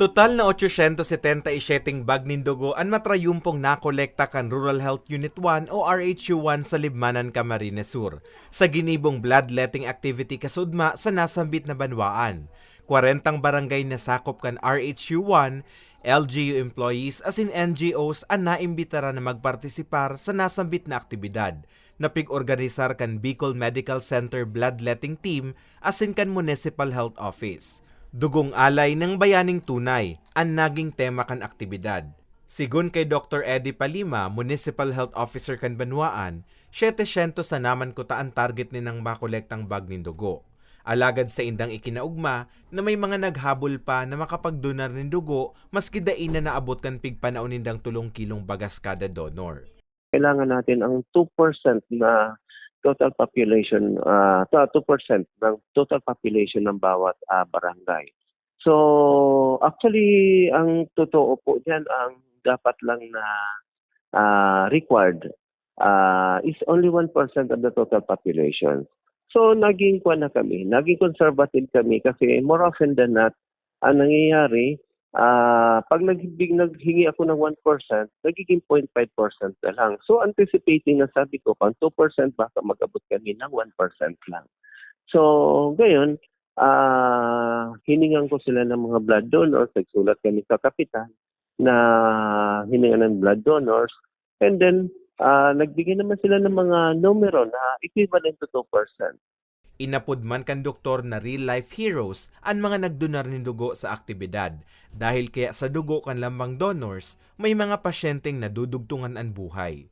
Total na 877 bag nin dugo ang matrayumpong nakolekta kan Rural Health Unit 1 o RHU1 sa Libmanan, Camarines Sur sa ginibong bloodletting activity kasudma sa nasambit na banwaan. 40 barangay na sakop kan RHU1, LGU employees as in NGOs ang naimbitara na magpartisipar sa nasambit na aktibidad na pig-organisar kan Bicol Medical Center Bloodletting Team asin kan Municipal Health Office. Dugong alay ng bayaning tunay ang naging tema kan aktibidad. Sigun kay Dr. Eddie Palima, Municipal Health Officer kan Banwaan, 700 sa naman ko taan target ni nang makolektang bag nin dugo. Alagad sa indang ikinaugma na may mga naghabol pa na makapagdonar nin dugo maski dain na naabot kan pigpanaon nindang tulong kilong bagas kada donor. kailangan natin ang 2% na total population, ah 2% ng total population ng bawat ah, barangay. So, actually, ang totoo po diyan, ang dapat lang na ah, required ah, is only 1% of the total population. So, naging kwa na kami, naging conservative kami kasi more often than not, ang nangyayari, Ah, pag nagbig naghingi ako ng 1%, nagiging 0.5% na lang. So anticipating na sabi ko, pang 2% baka mag-abot kami ng 1% lang. So, gayon, ah hiningan ko sila ng mga blood donors, nagsulat kami sa kapitan na hiningan ng blood donors, and then ah nagbigay naman sila ng mga numero na equivalent to 2%. Inapod man kan doktor na real-life heroes ang mga nagdonar nin dugo sa aktibidad dahil kaya sa dugo kan lambang donors may mga pasyenteng nadudugtungan ang buhay.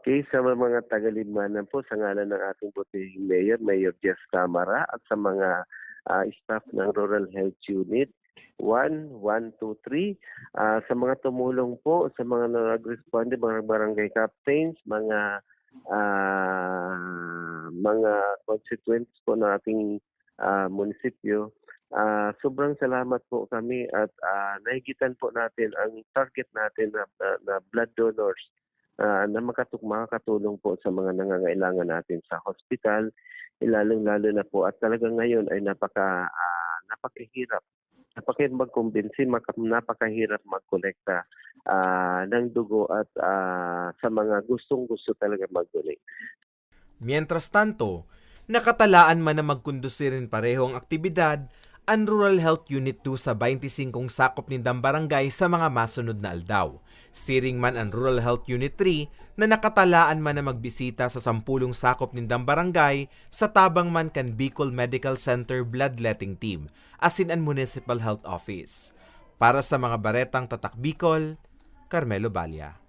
Okay, sa mga tagalibmanan po, sa ngalan ng ating putihing mayor, Mayor Jess Camara, at sa mga ah, staff ng Rural Health Unit, 1, 1, 2, 3, Ah, sa mga tumulong po, sa mga nag-responde, mga barangay captains, mga ah, mga constituents po ng ating ah, munisipyo, Ah, sobrang salamat po kami at ah, nahigitan po natin ang target natin na, na, na blood donors ah, na makatuk makakatulong po sa mga nangangailangan natin sa hospital, lalong-lalo na po at talagang ngayon ay napaka ah, napakahirap napakahirap magkumbinsi, napakahirap magkolekta ah, ng dugo at ah, sa mga gustong-gusto talaga mag-donate. Mientras tanto, nakatalaan man na magkundusirin pareho ang aktibidad ang Rural Health Unit 2 sa 25 sakop nindang barangay sa mga masunod na aldaw. Siring man ang Rural Health Unit 3 na nakatalaan man na magbisita sa sampulong sakop nindang barangay sa tabang man kan Bicol Medical Center Bloodletting Team asin ang Municipal Health Office. Para sa mga baretang tatak Bicol, Carmelo Balya.